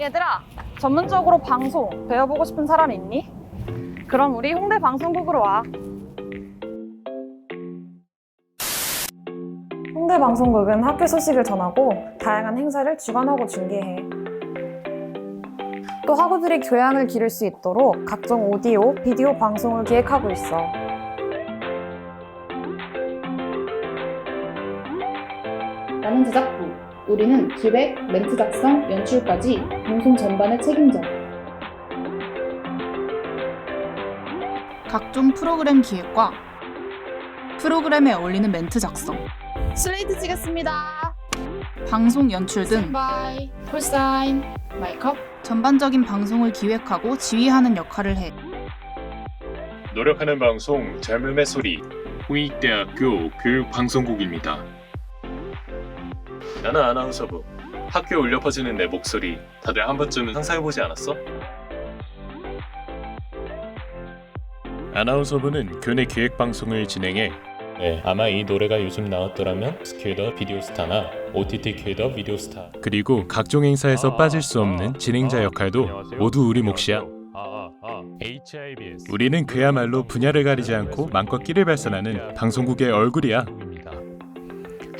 얘들아, 전문적으로 방송 배워보고 싶은 사람 있니? 그럼 우리 홍대 방송국으로 와. 홍대 방송국은 학교 소식을 전하고 다양한 행사를 주관하고 중계해. 또 학우들이 교양을 기를 수 있도록 각종 오디오, 비디오 방송을 기획하고 있어. 나는 제작부. 우리는 기획, 멘트 작성, 연출까지 방송 전반을 책임져. 각종 프로그램 기획과 프로그램에 어울리는 멘트 작성, 슬레이트 찍었습니다. 방송 연출 등 바이. 콜사인. 마이컵. 전반적인 방송을 기획하고 지휘하는 역할을 해. 노력하는 방송 젊음의 소리 홍익대학교 교육방송국입니다. 나는 아나운서부. 학교에 울려 퍼지는 내 목소리 다들 한 번쯤은 상상해보지 않았어? 아나운서부는 교내 기획 방송을 진행해 네, 아마 이 노래가 요즘 나왔더라면 스퀘더 비디오스타나 OTT 퀘더 비디오스타 그리고 각종 행사에서 빠질 수 없는 진행자 역할도 모두 우리 몫이야. HIBS. 우리는 그야말로 분야를 가리지 않고 마음껏 끼를 발산하는 방송국의 얼굴이야.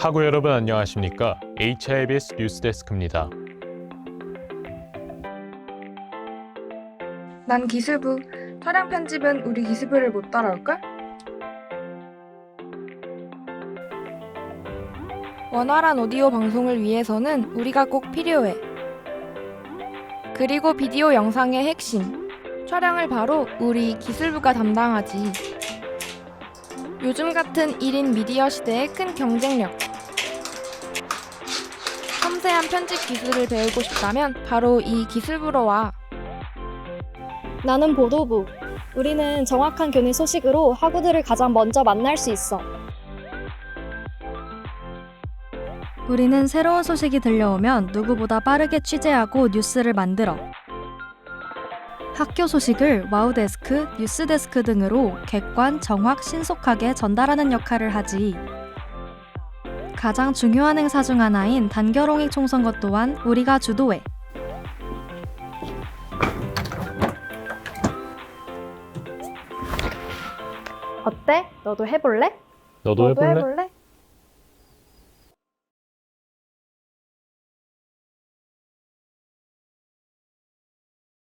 하고 여러분 안녕하십니까? HIBS 뉴스데스크입니다. 난 기술부. 촬영 편집은 우리 기술부를 못 따라올걸? 원활한 오디오 방송을 위해서는 우리가 꼭 필요해. 그리고 비디오 영상의 핵심. 촬영을 바로 우리 기술부가 담당하지. 요즘 같은 1인 미디어 시대의 큰 경쟁력. 섬세한 편집 기술을 배우고 싶다면 바로 이 기술부로 와. 나는 보도부. 우리는 정확한 교내 소식으로 학우들을 가장 먼저 만날 수 있어. 우리는 새로운 소식이 들려오면 누구보다 빠르게 취재하고 뉴스를 만들어. 학교 소식을 와우데스크, 뉴스데스크 등으로 객관, 정확, 신속하게 전달하는 역할을 하지. 가장 중요한 행사 중 하나인 단결홍익 총선거 또한 우리가 주도해. 어때? 너도 해볼래? 너도 해볼래?